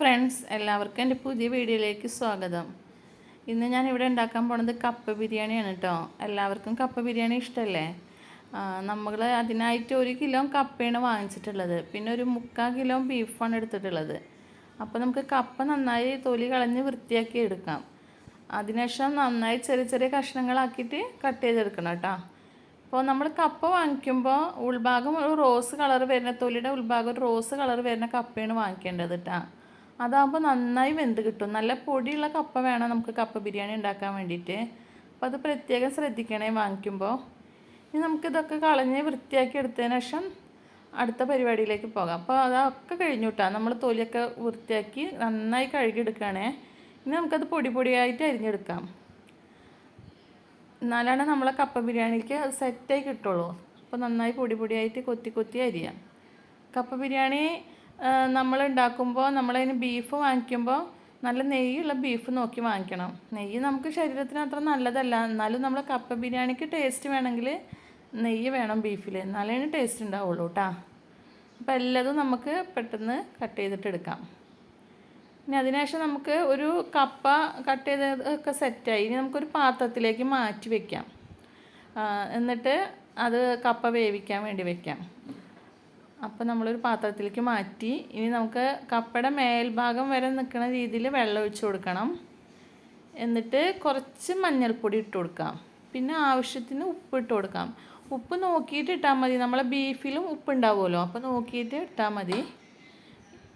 Friends എല്ലാവർക്കും എന്റെ പുതിയ വീഡിയോയിലേക്ക് സ്വാഗതം. ഇന്ന് ഞാൻ ഇവിടെ ഉണ്ടാക്കാൻ പോണത് കപ്പ ബിരിയാണിയാണ് കേട്ടോ എല്ലാവർക്കും കപ്പ ബിരിയാണി ഇഷ്ടമല്ലേ നമ്മൾ അതിനായിട്ട് ഒരു കിലോ കപ്പയാണ് വാങ്ങിച്ചിട്ടുള്ളത്. പിന്നെ ഒരു മുക്കാൽ കിലോ ബീഫാണ് എടുത്തിട്ടുള്ളത്. അപ്പോൾ നമുക്ക് കപ്പ നന്നായി തൊലി കളഞ്ഞ് വൃത്തിയാക്കി എടുക്കാം. അതിനുശേഷം നന്നായി ചെറിയ ചെറിയ കഷ്ണങ്ങളാക്കിയിട്ട് കട്ട് ചെയ്തെടുക്കണം കേട്ടോ അപ്പോൾ നമ്മൾ കപ്പ വാങ്ങിക്കുമ്പോൾ ഉൾഭാഗം ഒരു റോസ് കളർ വരുന്ന തൊലിയുടെ ഉൾഭാഗം ഒരു റോസ് കളർ വരുന്ന കപ്പയാണ് വാങ്ങിക്കേണ്ടത് കേട്ടോ അതാകുമ്പോൾ നന്നായി വെന്ത് കിട്ടും. നല്ല പൊടിയുള്ള കപ്പ വേണം നമുക്ക് കപ്പ ബിരിയാണി ഉണ്ടാക്കാൻ വേണ്ടിയിട്ട്. അപ്പോൾ അത് പ്രത്യേകം ശ്രദ്ധിക്കണേ വാങ്ങിക്കുമ്പോൾ ഇനി നമുക്കിതൊക്കെ കളഞ്ഞ് വൃത്തിയാക്കി എടുത്തതിന് ശേഷം അടുത്ത പരിപാടിയിലേക്ക് പോകാം. അപ്പോൾ അതൊക്കെ കഴിഞ്ഞു കിട്ടാം നമ്മൾ തൊലിയൊക്കെ വൃത്തിയാക്കി നന്നായി കഴുകിയെടുക്കുകയാണേ ഇനി നമുക്കത് പൊടി പൊടിയായിട്ട് അരിഞ്ഞെടുക്കാം. എന്നാലാണ് നമ്മളെ കപ്പ ബിരിയാണിക്ക് അത് സെറ്റായി കിട്ടുള്ളൂ. അപ്പോൾ നന്നായി പൊടി പൊടിയായിട്ട് കൊത്തി കൊത്തി അരിയാം. കപ്പ ബിരിയാണി നമ്മൾ ഉണ്ടാക്കുമ്പോൾ നമ്മളതിന് ബീഫ് വാങ്ങിക്കുമ്പോൾ നല്ല നെയ്യുള്ള ബീഫ് നോക്കി വാങ്ങിക്കണം. നെയ്യ് നമുക്ക് ശരീരത്തിന് അത്ര നല്ലതല്ല. എന്നാലും നമ്മൾ കപ്പ ബിരിയാണിക്ക് ടേസ്റ്റ് വേണമെങ്കിൽ നെയ്യ് വേണം ബീഫിൽ എന്നാലേ ടേസ്റ്റ് ഉണ്ടാവുള്ളൂ കേട്ടോ അപ്പോൾ എല്ലാതും നമുക്ക് പെട്ടെന്ന് കട്ട് ചെയ്തിട്ട് എടുക്കാം. ഇനി അതിനുശേഷം നമുക്ക് ഒരു കപ്പ കട്ട് ചെയ്ത ഒക്കെ സെറ്റായി ഇനി നമുക്കൊരു പാത്രത്തിലേക്ക് മാറ്റി വെക്കാം. എന്നിട്ട് അത് കപ്പ വേവിക്കാൻ വേണ്ടി വെക്കാം. അപ്പോൾ നമ്മളൊരു പാത്രത്തിലേക്ക് മാറ്റി. ഇനി നമുക്ക് കപ്പയുടെ മേൽഭാഗം വരെ നിൽക്കുന്ന രീതിയിൽ വെള്ളം ഒഴിച്ച് കൊടുക്കണം. എന്നിട്ട് കുറച്ച് മഞ്ഞൾപ്പൊടി ഇട്ട് കൊടുക്കാം. പിന്നെ ആവശ്യത്തിന് ഉപ്പ് ഇട്ട് കൊടുക്കാം. ഉപ്പ് നോക്കിയിട്ട് ഇട്ടാൽ മതി. നമ്മളെ ബീഫിലും ഉപ്പ് ഉണ്ടാവുമല്ലോ. അപ്പോൾ നോക്കിയിട്ട് ഇട്ടാൽ മതി.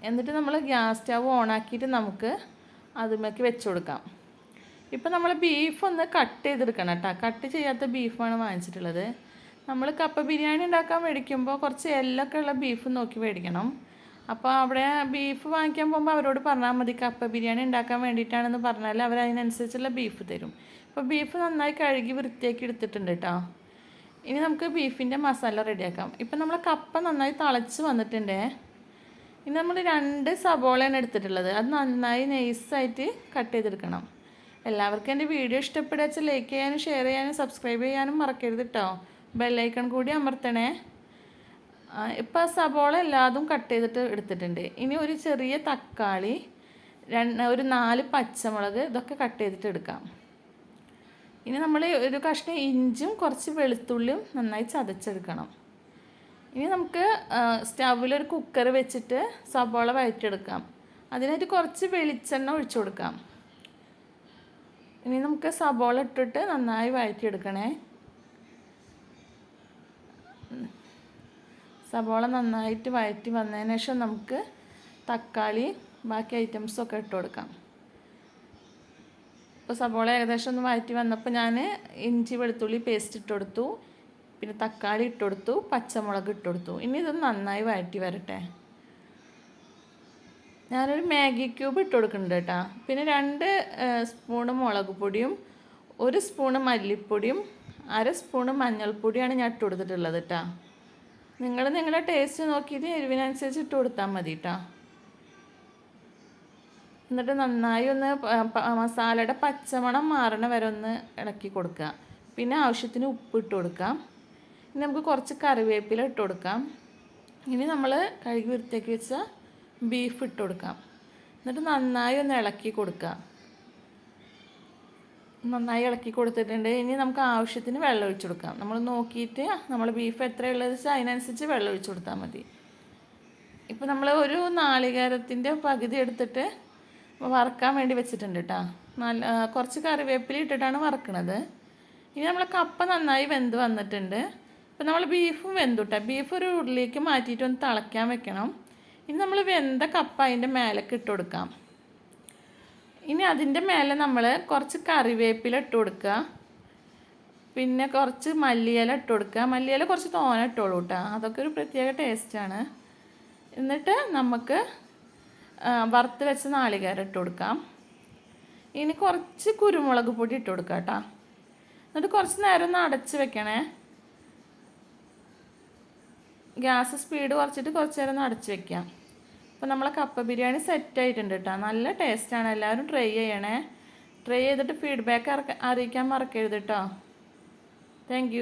എന്നിട്ട് നമ്മൾ ഗ്യാസ് സ്റ്റവ് ഓണാക്കിയിട്ട് നമുക്ക് അതുമേക്ക് വെച്ച് കൊടുക്കാം. ഇപ്പം നമ്മൾ ബീഫ് ഒന്ന് കട്ട് ചെയ്തെടുക്കണം കേട്ടോ. കട്ട് ചെയ്യാത്ത ബീഫാണ് വാങ്ങിച്ചിട്ടുള്ളത്. നമ്മൾ കപ്പ ബിരിയാണി ഉണ്ടാക്കാൻ മേടിക്കുമ്പോൾ കുറച്ച് എല്ലൊക്കെ ഉള്ള ബീഫ് നോക്കി മേടിക്കണം. അപ്പോൾ അവിടെ ബീഫ് വാങ്ങിക്കാൻ പോകുമ്പോൾ അവരോട് പറഞ്ഞാൽ മതി കപ്പ ബിരിയാണി ഉണ്ടാക്കാൻ വേണ്ടിയിട്ടാണെന്ന് പറഞ്ഞാൽ അവർ അതിനനുസരിച്ചുള്ള ബീഫ് തരും. അപ്പോൾ ബീഫ് നന്നായി കഴുകി വൃത്തിയാക്കി എടുത്തിട്ടുണ്ട് കേട്ടോ ഇനി നമുക്ക് ബീഫിന്റെ മസാല റെഡിയാക്കാം ഇപ്പം നമ്മൾ കപ്പ നന്നായി തിളച്ച് വന്നിട്ടുണ്ട്. ഇനി നമ്മൾ രണ്ട് സബോളയാണ് എടുത്തിട്ടുള്ളത്. അത് നന്നായി നൈസായിട്ട് കട്ട് ചെയ്തെടുക്കണം. എല്ലാവർക്കും എന്റെ വീഡിയോ ഇഷ്ടപ്പെടുക ലൈക്ക് ചെയ്യാനും ഷെയർ ചെയ്യാനും സബ്സ്ക്രൈബ് ചെയ്യാനും മറക്കരുത് കേട്ടോ ബെല്ലൈക്കൺ കൂടി അമർത്തണേ. ഇപ്പോൾ സബോള എല്ലാതും കട്ട് ചെയ്തിട്ട് എടുത്തിട്ടുണ്ട്. ഇനി ഒരു ചെറിയ തക്കാളി രണ്ട് ഒരു നാല് പച്ചമുളക് ഇതൊക്കെ കട്ട് ചെയ്തിട്ട് എടുക്കാം. ഇനി നമ്മൾ ഒരു കഷ്ണം ഇഞ്ചും കുറച്ച് വെളുത്തുള്ളിയും നന്നായി ചതച്ചെടുക്കണം. ഇനി നമുക്ക് സ്റ്റൗവിലൊരു കുക്കർ വെച്ചിട്ട് സബോള വഴറ്റിയെടുക്കാം. അതിനായിട്ട് കുറച്ച് വെളിച്ചെണ്ണ ഒഴിച്ചു കൊടുക്കാം. ഇനി നമുക്ക് സബോള ഇട്ടിട്ട് നന്നായി വഴറ്റിയെടുക്കണേ. സബോള നന്നായിട്ട് വഴറ്റി വന്നതിന് ശേഷം നമുക്ക് തക്കാളി ബാക്കി ഐറ്റംസൊക്കെ ഇട്ട് കൊടുക്കാം. ഇപ്പോൾ സബോള ഏകദേശം ഒന്ന് വഴറ്റി വന്നപ്പോൾ ഞാൻ ഇഞ്ചി വെളുത്തുള്ളി പേസ്റ്റ് ഇട്ട് കൊടുത്തു. പിന്നെ തക്കാളി ഇട്ട് കൊടുത്തു പച്ചമുളക് ഇട്ട് കൊടുത്തു. ഇനി ഇത് നന്നായി വഴറ്റി വരട്ടെ. ഞാനൊരു മാഗി ക്യൂബ് ഇട്ട് കൊടുക്കുന്നുണ്ട് കേട്ടോ. പിന്നെ രണ്ട് സ്പൂണ് മുളക് പൊടിയും ഒരു സ്പൂണ് മല്ലിപ്പൊടിയും അര സ്പൂണ് മഞ്ഞൾപ്പൊടിയാണ് ഞാൻ ഇട്ട് കൊടുത്തിട്ടുള്ളത് കേട്ടോ. നിങ്ങൾ നിങ്ങളുടെ ടേസ്റ്റ് നോക്കിയിട്ട് എരിവിനനുസരിച്ച് ഇട്ട് കൊടുത്താൽ മതി കേട്ടോ എന്നിട്ട് നന്നായി ഒന്ന് മസാലയുടെ പച്ചമണം മാറണ വരെ ഒന്ന് ഇളക്കി കൊടുക്കുക. പിന്നെ ആവശ്യത്തിന് ഉപ്പ് ഇട്ട് കൊടുക്കാം ഇനി നമുക്ക് കുറച്ച് കറിവേപ്പില ഇട്ട് കൊടുക്കാം. ഇനി നമ്മൾ കഴുകി വൃത്തിയാക്കി വെച്ച ബീഫ് ഇട്ട് കൊടുക്കാം. എന്നിട്ട് നന്നായി ഒന്ന് ഇളക്കി കൊടുക്കുക. നന്നായി ഇളക്കി കൊടുത്തിട്ടുണ്ട്. ഇനി നമുക്ക് ആവശ്യത്തിന് വെള്ളം ഒഴിച്ചു കൊടുക്കാം. നമ്മൾ നോക്കിയിട്ട് നമ്മൾ ബീഫ് എത്രയുള്ളത് വെച്ചാൽ അതിനനുസരിച്ച് വെള്ളം ഒഴിച്ചു കൊടുത്താൽ മതി. ഇപ്പോൾ നമ്മൾ ഒരു നാളികേരത്തിന്റെ പകുതി എടുത്തിട്ട് വറക്കാൻ വേണ്ടി വെച്ചിട്ടുണ്ട് കേട്ടോ നല്ല കുറച്ച് കറിവേപ്പില ഇട്ടിട്ടാണ് വറക്കണത്. ഇനി നമ്മൾ കപ്പ നന്നായി വെന്ത് വന്നിട്ടുണ്ട്. ഇപ്പം നമ്മൾ ബീഫും വെന്തു കേട്ടോ ബീഫ് ഒരു ഉരുളിലേക്ക് മാറ്റിയിട്ട് ഒന്ന് തിളയ്ക്കാൻ വെക്കണം. ഇനി നമ്മൾ വെന്ത കപ്പ അതിന്റെ മേലേക്ക് ഇട്ട് കൊടുക്കാം. ഇനി അതിന്റെ മേലെ നമ്മൾ കുറച്ച് കറിവേപ്പില ഇട്ട് കൊടുക്കുക. പിന്നെ കുറച്ച് മല്ലിയില ഇട്ട് കൊടുക്കുക. മല്ലിയില കുറച്ച് തോന ഇട്ടോളൂ കേട്ടോ അതൊക്കെ ഒരു പ്രത്യേക ടേസ്റ്റാണ് എന്നിട്ട് നമുക്ക് വറുത്ത് വെച്ച നാളികേരം ഇട്ട് കൊടുക്കാം. ഇനി കുറച്ച് കുരുമുളക് പൊടി ഇട്ട് കൊടുക്കാം കേട്ടോ എന്നിട്ട് കുറച്ച് നേരം ഒന്ന് അടച്ച് വെക്കണേ. ഗ്യാസ് സ്പീഡ് കുറച്ചിട്ട് കുറച്ച് നേരം ഒന്ന് അടച്ച് വെക്കാം. അപ്പോൾ നമ്മളെ കപ്പ ബിരിയാണി സെറ്റ് ആയിട്ടുണ്ട് കേട്ടോ നല്ല ടേസ്റ്റാണ് എല്ലാവരും ട്രൈ ചെയ്യണേ. ട്രൈ ചെയ്തിട്ട് ഫീഡ്ബാക്ക് അറിയിക്കാൻ മറക്കരുത് കേട്ടോ താങ്ക്